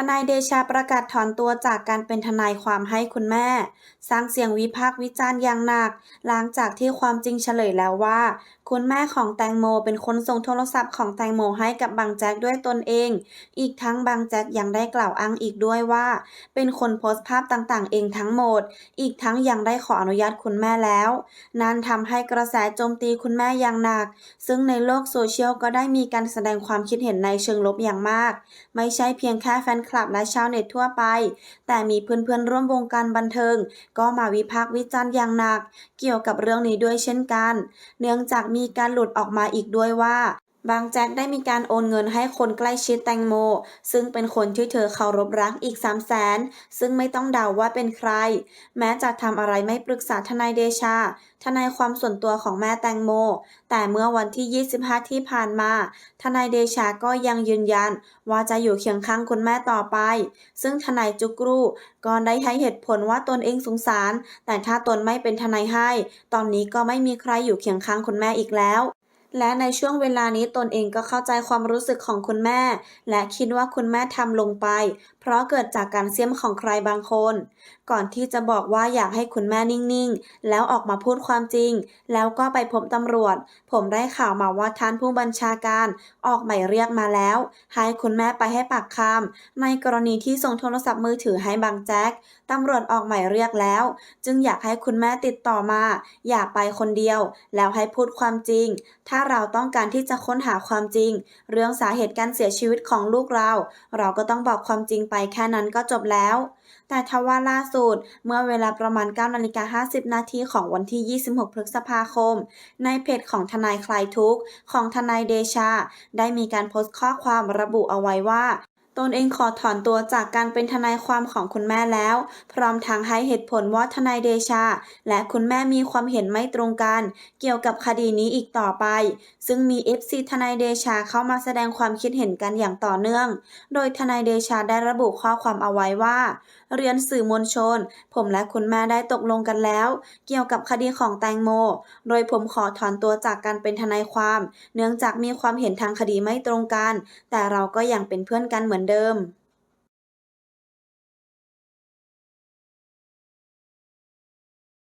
ทนายเดชาประกาศถอนตัวจากการเป็นทนายความให้คุณแม่ สร้างเสียงวิพากษ์วิจารณ์อย่างหนัก หลังจากที่ความจริงเฉลยแล้วว่า คุณแม่ของแตงโมเป็นคนส่งโทรศัพท์ของแตงโมให้กับบางแจ็คด้วยตนเอง อีกทั้งบางแจ็คยังได้กล่าวอ้างอีกด้วยว่า เป็นคนโพสต์ภาพต่างๆ เองทั้งหมด อีกทั้งยังได้ขออนุญาตคุณแม่แล้ว นั่นทำให้กระแสโจมตีคุณแม่อย่างหนัก ซึ่งในโลกโซเชียลก็ได้มีการแสดงความคิดเห็นในเชิงลบอย่างมาก ไม่ใช่เพียงแค่แฟนคลับและชาวเน็ตทั่วไป แต่มีเพื่อนๆร่วมวงการบันเทิง ก็มาวิพากษ์วิจารณ์อย่างหนัก เกี่ยวกับเรื่องนี้ด้วยเช่นกัน เนื่องจากมีการหลุดออกมาอีกด้วยว่า บางแจ็คได้มีการโอนเงินให้คนใกล้ชิดแตงโม ซึ่งเป็นคนที่เธอเคารพรักอีก3 0 0แสนซึ่งไม่ต้องเดาว่าเป็นใคร แม้จะทำอะไรไม่ปรึกษาทนายเดชา ทนายความส่วนตัวของแม่แตงโม แต่เมื่อวันที่ 25 ที่ผ่านมา ทนายเดชาก็ยังยืนยัน ว่าจะอยู่เคียงข้างคุณแม่ต่อไป ซึ่งทนายจุกรูก็ได้ให้เหตุผลว่าตนเองสงสาร แต่ถ้าตนไม่เป็นทนายให้ ตอนนี้ก็ไม่มีใครอยู่เคียงข้างคุณแม่อีกแล้ว และในช่วงเวลานี้ตนเองก็เข้าใจความรู้สึกของคุณแม่ และคิดว่าคุณแม่ทำลงไป เพราะเกิดจากการเสี่ยมของใครบางคน ก่อนที่จะบอกว่าอยากให้คุณแม่นิ่งๆ แล้วออกมาพูดความจริง แล้วก็ไปพบตำรวจ ผมได้ข่าวมาว่าท่านผู้บัญชาการ ออกหมายเรียกมาแล้ว ให้คุณแม่ไปให้ปากคำในกรณีที่ส่งโทรศัพท์มือถือให้บางแจ็คตำรวจออกหมายเรียกแล้ว จึงอยากให้คุณแม่ติดต่อมา อย่าไปคนเดียว แล้วให้พูดความจริงถ้าาเราต้องการที่จะค้นหาความจริง เรื่องสาเหตุการเสียชีวิตของลูกเรา เราก็ต้องบอกความจริงไปแค่นั้นก็จบแล้ว แต่ทว่าล่าสุด เมื่อเวลาประมาณ9นาฬิกา50 นาทีของวันที่ 26 พฤษภาคม ในเพจของทนายคลายทุกข์ของทนายเดชา ได้มีการโพสต์ข้อความระบุเอาไว้ว่า ตนเองขอถอนตัวจากการเป็นทนายความของคุณแม่แล้ว พร้อมทางให้เหตุผลว่าทนายเดชา และคุณแม่มีความเห็นไม่ตรงกัน เกี่ยวกับคดีนี้อีกต่อไป ซึ่งมี FC ทนายเดชาเข้ามาแสดงความคิดเห็นกันอย่างต่อเนื่อง โดยทนายเดชาได้ระบุข้อความเอาไว้ว่า เรียนสื่อมวลชน ผมและคุณแม่ได้ตกลงกันแล้ว เกี่ยวกับคดีของแตงโม โดยผมขอถอนตัวจากการเป็นทนายความ เนื่องจากมีความเห็นทางคดีไม่ตรงกัน แต่เราก็ยังเป็นเพื่อนกันเหมือนเดิม